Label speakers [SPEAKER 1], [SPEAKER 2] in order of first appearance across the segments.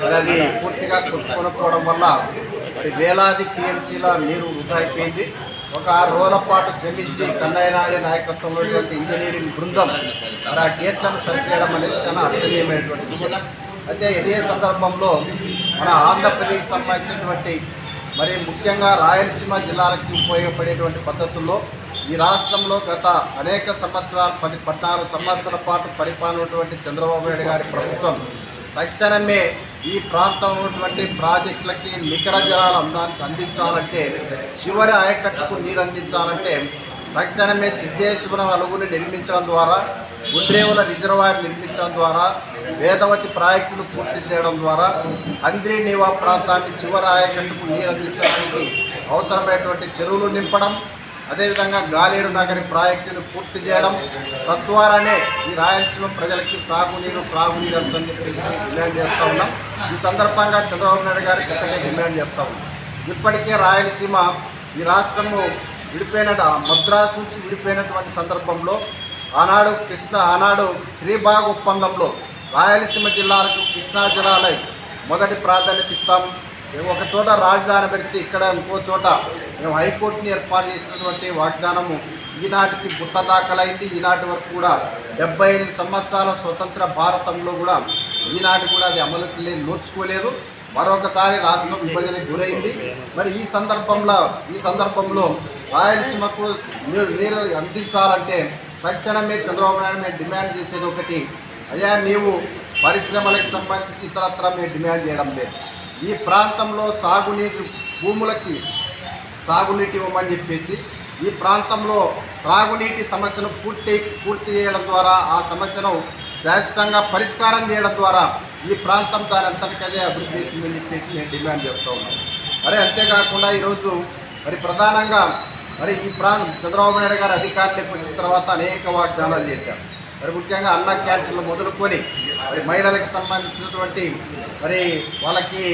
[SPEAKER 1] మరి అది పూర్తిగా కొనుక్కోవడం వల్ల మరి వేలాది టీఎంసీల నీరు వృధా అయిపోయింది. ఒక ఆరు రోజుల పాటు శ్రమించి కన్నయ్యనారి నాయకత్వంలో ఇంజనీరింగ్ బృందం మరి ఆ గేట్లను సరిచేయడం అనేది చాలా అర్థనీయమైనటువంటి విషయం. అయితే ఇదే సందర్భంలో మన ఆంధ్రప్రదేశ్ సంబంధించినటువంటి మరి ముఖ్యంగా రాయలసీమ జిల్లాలకు ఉపయోగపడేటువంటి పద్ధతుల్లో ఈ రాష్ట్రంలో గత అనేక సంవత్సరాలు పది పద్నాలుగు సంవత్సరాల పాటు పరిపాలనటువంటి చంద్రబాబు నాయుడు గారి ప్రభుత్వం తక్షణమే ఈ ప్రాంతం ఉన్నటువంటి ప్రాజెక్టులకి నికర జలాలు అందానికి అందించాలంటే చివరి ఆయకట్టుకు నీరు అందించాలంటే తక్షణమే సిద్ధేశ్వరం అలుగుని నిర్మించడం ద్వారా గుండ్రేవుల రిజర్వాయర్ నిర్మించడం ద్వారా వేదవతి ప్రాజెక్టులు పూర్తి చేయడం ద్వారా అంద్రి నీవా ప్రాంతాన్ని చివరి ఆయకట్టుకు నీరు అందించడానికి అవసరమైనటువంటి చెరువులు నింపడం అదేవిధంగా గాలేరు నగరి ప్రాజెక్టును పూర్తి చేయడం తద్వారానే ఈ రాయలసీమ ప్రజలకి సాగునీరు త్రాగునీరు అంతని చెప్పేసి డిమాండ్ చేస్తూ ఉన్నాం. ఈ సందర్భంగా చంద్రబాబు నాయుడు గారికి గతంగా డిమాండ్ చేస్తూ ఉన్నాం. ఇప్పటికే రాయలసీమ ఈ రాష్ట్రము విడిపోయిన మద్రాసు నుంచి విడిపోయినటువంటి సందర్భంలో ఆనాడు కృష్ణ ఆనాడు శ్రీబాగ్ ఒప్పందంలో రాయలసీమ జిల్లాలకు కృష్ణా జలాలై మొదటి ప్రాధాన్యత ఇస్తాం. ఒక చోట రాజధాని పెడితే ఇక్కడ ఇంకో చోట మేము హైకోర్టుని ఏర్పాటు చేసినటువంటి వాగ్దానము ఈనాటికి బుట్ట దాఖలైంది. ఈనాటి వరకు కూడా డెబ్బై ఎనిమిది సంవత్సరాల స్వతంత్ర భారతంలో కూడా ఈనాటి కూడా అది అమలుకి నోచుకోలేదు. మరొకసారి రాష్ట్రం విభజనకు గురైంది. మరి ఈ సందర్భంలో ఈ సందర్భంలో రాయలసీమకు మీరు నీరు అందించాలంటే తక్షణమే చంద్రబాబు నాయుడు మేము డిమాండ్ చేసేది ఒకటి. అయ్యా నీవు పరిశ్రమలకు సంబంధించి ఇతరత్ర మేము డిమాండ్ చేయడం లేదు. ఈ ప్రాంతంలో సాగునీటి భూములకి సాగునీటి ఇవ్వమని చెప్పేసి ఈ ప్రాంతంలో త్రాగునీటి సమస్యను పూర్తి పూర్తి చేయడం ద్వారా ఆ సమస్యను శాశ్వతంగా పరిష్కారం చేయడం ద్వారా ఈ ప్రాంతం దాని అంతటికదే అభివృద్ధి అవుతుందని చెప్పేసి నేను డిమాండ్ చేస్తూ ఉన్నాను మరి అంతేకాకుండా ఈరోజు మరి ప్రధానంగా మరి ఈ ప్రాంతం చంద్రబాబు నాయుడు గారు అధికారులకు వచ్చిన తర్వాత అనేక వాగ్దానాలు చేశారు. మరి ముఖ్యంగా అన్న క్యాంటీన్లు మొదలుకొని మరి మహిళలకు సంబంధించినటువంటి మరి వాళ్ళకి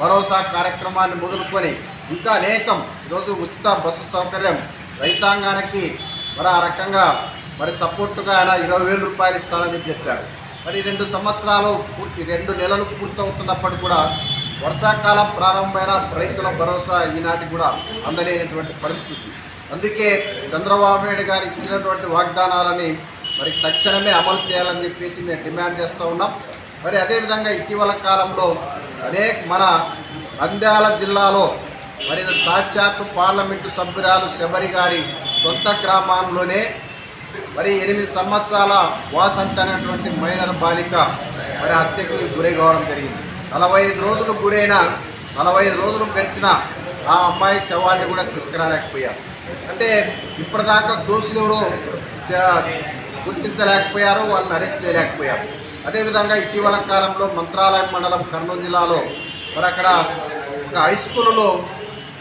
[SPEAKER 1] భరోసా కార్యక్రమాన్ని మొదలుకొని ఇంకా అనేకం. ఈరోజు ఉచిత బస్సు సౌకర్యం రైతాంగానికి మరి ఆ రకంగా మరి సపోర్టుగా ఆయన ఇరవై వేల రూపాయలు ఇస్తానని చెప్పారు. మరి రెండు సంవత్సరాలు పూర్తి రెండు నెలలు పూర్తవుతున్నప్పటికీ కూడా వర్షాకాలం ప్రారంభమైన రైతుల భరోసా ఈనాటి కూడా అందలేనటువంటి పరిస్థితి. అందుకే చంద్రబాబు నాయుడు గారు ఇచ్చినటువంటి వాగ్దానాలని మరి తక్షణమే అమలు చేయాలని చెప్పేసి మేము డిమాండ్ చేస్తూ ఉన్నాం. మరి అదేవిధంగా ఇటీవల కాలంలో అనేక మన నంద్యాల జిల్లాలో మరి సాక్షాత్తు పార్లమెంటు సభ్యురాలు శబరి గారి సొంత గ్రామంలోనే మరి ఎనిమిది సంవత్సరాల వాసంత అనేటువంటి మైనర్ బాలిక మరి హత్యకు గురై కావడం జరిగింది. నలభై ఐదు రోజులు గురైన నలభై ఐదు రోజులు గడిచిన ఆ అమ్మాయి శవాన్ని కూడా తీసుకురాలేకపోయారు. అంటే ఇప్పటిదాకా దోషులు గుర్తించలేకపోయారు వాళ్ళని అరెస్ట్ చేయలేకపోయారు. అదేవిధంగా ఇటీవల కాలంలో మంత్రాలయం మండలం కర్నూలు జిల్లాలో మరి అక్కడ ఒక హై స్కూల్లో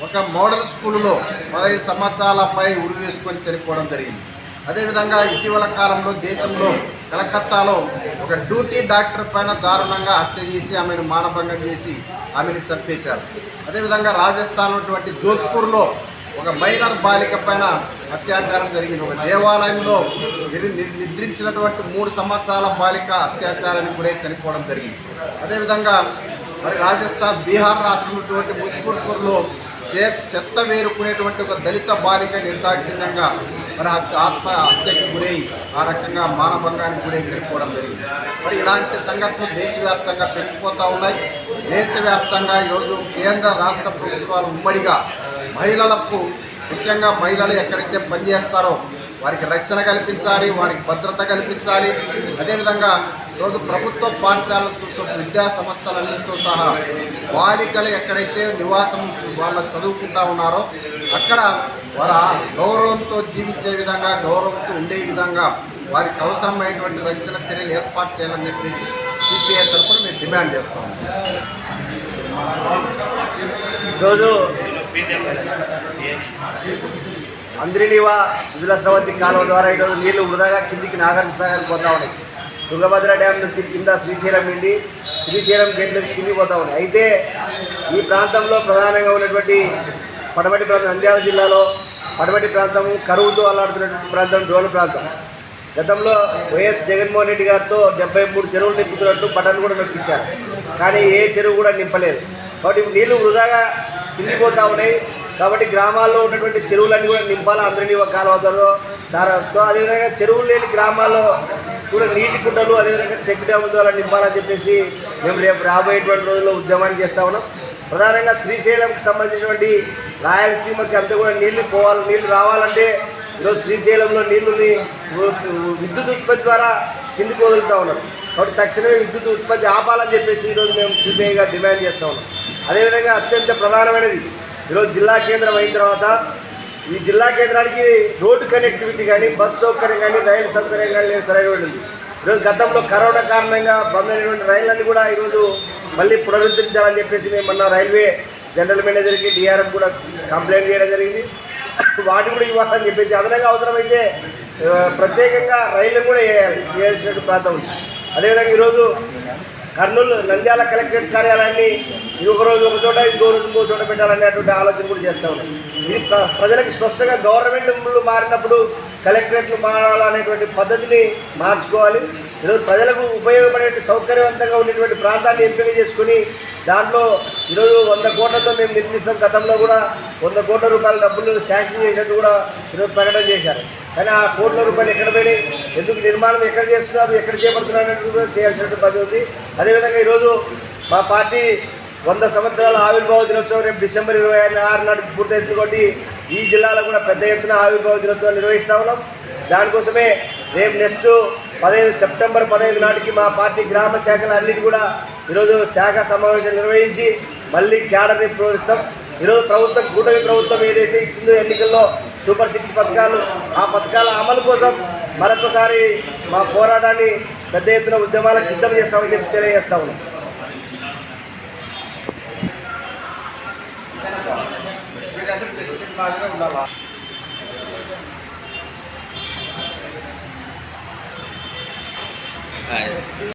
[SPEAKER 1] ఒక మోడల్ స్కూల్లో పదహైదు సంవత్సరాల అమ్మాయి ఉరి వేసుకొని చనిపోవడం జరిగింది. అదేవిధంగా ఇటీవల కాలంలో దేశంలో కలకత్తాలో ఒక డ్యూటీ డాక్టర్ పైన దారుణంగా హత్య చేసి ఆమెను మానభంగం చేసి ఆమెను చంపేశారు. అదేవిధంగా రాజస్థాన్ ఉన్నటువంటి జోధ్పూర్లో ఒక మైనర్ బాలిక పైన అత్యాచారం జరిగింది. ఒక దేవాలయంలో నిద్రించినటువంటి మూడు సంవత్సరాల బాలిక అత్యాచారానికి గురై చనిపోవడం జరిగింది. అదేవిధంగా మరి రాజస్థాన్ బీహార్ రాష్ట్రంలోటువంటి ముజ్ఫర్పూర్లో చే చెత్త వేరుకునేటువంటి ఒక దళిత బాలిక నిర్దాక్షిణ్యంగా మరి ఆత్మ హత్యకు గురై ఆ రకంగా మానభంగానికి గురై చనిపోవడం జరిగింది. మరి ఇలాంటి సంఘటనలు దేశవ్యాప్తంగా పెరిగిపోతూ ఉన్నాయి. దేశవ్యాప్తంగా ఈరోజు కేంద్ర రాష్ట్ర ప్రభుత్వాలు ఉమ్మడిగా మహిళలకు ముఖ్యంగా మహిళలు ఎక్కడైతే పనిచేస్తారో వారికి రక్షణ కల్పించాలి వారికి భద్రత కల్పించాలి. అదేవిధంగా ఈరోజు ప్రభుత్వ పాఠశాలతో సహా విద్యా సంస్థలన్నింటితో సహా బాలికలు ఎక్కడైతే నివాసం వాళ్ళ చదువుకుంటా ఉన్నారో అక్కడ వారు గౌరవంతో జీవించే విధంగా గౌరవంతో ఉండే విధంగా వారికి అవసరమైనటువంటి రక్షణ చర్యలు ఏర్పాటు చేయాలని చెప్పేసి సిపిఐ తరఫున మేము డిమాండ్ చేస్తాము
[SPEAKER 2] ఈరోజు అంద్రినివా సుజల స్రవంతి కాలువ ద్వారా ఈరోజు నీళ్ళు వృధాగా కిందికి నాగార్జున సాగర్ పోతా ఉన్నాయి. తుంగభద్ర డ్యామ్ నుంచి కింద శ్రీశైలం నుండి శ్రీశైలం గేట్లకు కిందికి పోతా ఉన్నాయి. అయితే ఈ ప్రాంతంలో ప్రధానంగా ఉన్నటువంటి పడమటి ప్రాంతం నంద్యాల జిల్లాలో పడమటి ప్రాంతం కరువుతో అల్లాడుతున్నటువంటి ప్రాంతం డోలు ప్రాంతం. గతంలో వైఎస్ జగన్మోహన్ రెడ్డి గారితో డెబ్బై మూడు చెరువులు నింపుతున్నట్టు బటన్ కూడా నొప్పించారు కానీ ఏ చెరువు కూడా నింపలేదు. కాబట్టి నీళ్ళు వృధాగా కిందిపోతా ఉన్నాయి. కాబట్టి గ్రామాల్లో ఉన్నటువంటి చెరువులన్నీ కూడా నింపాలి అందరినీ ఒక కాలువతో దారాతో అదేవిధంగా చెరువులు లేని గ్రామాల్లో కూడా నీటి కుంటలు అదేవిధంగా చెక్ డ్యాముల ద్వారా నింపాలని చెప్పేసి మేము రేపు రాబోయేటువంటి రోజుల్లో ఉద్యమాన్ని చేస్తా ఉన్నాం. ప్రధానంగా శ్రీశైలంకి సంబంధించినటువంటి రాయలసీమకి అంతా కూడా నీళ్ళు పోవాలి నీళ్ళు రావాలంటే ఈరోజు శ్రీశైలంలో నీళ్ళుని విద్యుత్ ఉత్పత్తి ద్వారా కిందికి వదులుతూ ఉన్నాం. కాబట్టి తక్షణమే విద్యుత్ ఉత్పత్తి ఆపాలని చెప్పేసి ఈరోజు మేము సిబిఐగా డిమాండ్ చేస్తూ ఉన్నాం. అదేవిధంగా అత్యంత ప్రధానమైనది ఈరోజు జిల్లా కేంద్రం అయిన తర్వాత ఈ జిల్లా కేంద్రానికి రోడ్డు కనెక్టివిటీ కానీ బస్ సౌకర్యం కానీ రైలు సౌకర్యం కానీ లేదు సరైనటువంటిది ఈరోజు గతంలో కరోనా కారణంగా బంద్ అయినటువంటి రైళ్ళన్నీ కూడా ఈరోజు మళ్ళీ పునరుద్ధరించాలని చెప్పేసి మేము రైల్వే జనరల్ మేనేజర్కి డిఆర్ఎం కూడా కంప్లైంట్ చేయడం జరిగింది. వాటి కూడా ఇవ్వాలని చెప్పేసి అదనంగా అవసరమైతే ప్రత్యేకంగా రైళ్ళు కూడా వేయాలి వేయాల్సినట్టు ప్రాంతం ఉంది. అదేవిధంగా ఈరోజు కర్నూలు నంద్యాల కలెక్టరేట్ కార్యాలయాన్ని ఇది ఒక రోజు ఒక చోట ఇంకో రోజు ఇంకో చోట పెట్టాలనేటువంటి ఆలోచన కూడా చేస్తూ ఉన్నాయి ఇది ప్ర- ప్రజలకు స్పష్టంగా గవర్నమెంట్లు మారినప్పుడు కలెక్టరేట్లు మారాలనేటువంటి పద్ధతిని మార్చుకోవాలి. ఈరోజు ప్రజలకు ఉపయోగపడే సౌకర్యవంతంగా ఉండేటువంటి ప్రాంతాన్ని ఎంపిక చేసుకుని దాంట్లో ఈరోజు వంద కోట్లతో మేము నిర్మిస్తాం. గతంలో కూడా వంద కోట్ల రూపాయల డబ్బులు శాంక్షన్ చేసినట్టు కూడా ఈరోజు ప్రకటన చేశారు. కానీ ఆ కోట్ల రూపాయలు ఎక్కడ పోయి ఎందుకు నిర్మాణం ఎక్కడ చేస్తున్నారు? ఎక్కడ చేపడుతున్నారు కూడా చేయాల్సినటువంటి పది ఉంది. అదేవిధంగా ఈరోజు మా పార్టీ వంద సంవత్సరాల ఆవిర్భావ దినోత్సవం రేపు డిసెంబర్ ఇరవై ఆరు నాటికి పూర్తయింది కాబట్టి ఈ జిల్లాలో కూడా పెద్ద ఎత్తున ఆవిర్భావ దినోత్సవం నిర్వహిస్తా ఉన్నాం. దానికోసమే రేపు నెక్స్ట్ పదహైదు సెప్టెంబర్ పదహైదు నాటికి మా పార్టీ గ్రామ శాఖలు అన్నిటి కూడా ఈరోజు శాఖ సమావేశం నిర్వహించి మళ్ళీ క్యాడర్ని ప్రోత్సహిస్తాం. ఈరోజు ప్రభుత్వం కూటమి ప్రభుత్వం ఏదైతే ఇచ్చిందో ఎన్నికల్లో సూపర్ సిక్స్ పథకాలు ఆ పథకాల అమలు కోసం మరొకసారి మా పోరాటాన్ని పెద్ద ఎత్తున ఉద్యమాలకు సిద్ధం చేస్తామని చెప్పి తెలియజేస్తా ఉన్నాం.
[SPEAKER 1] ఉండాలా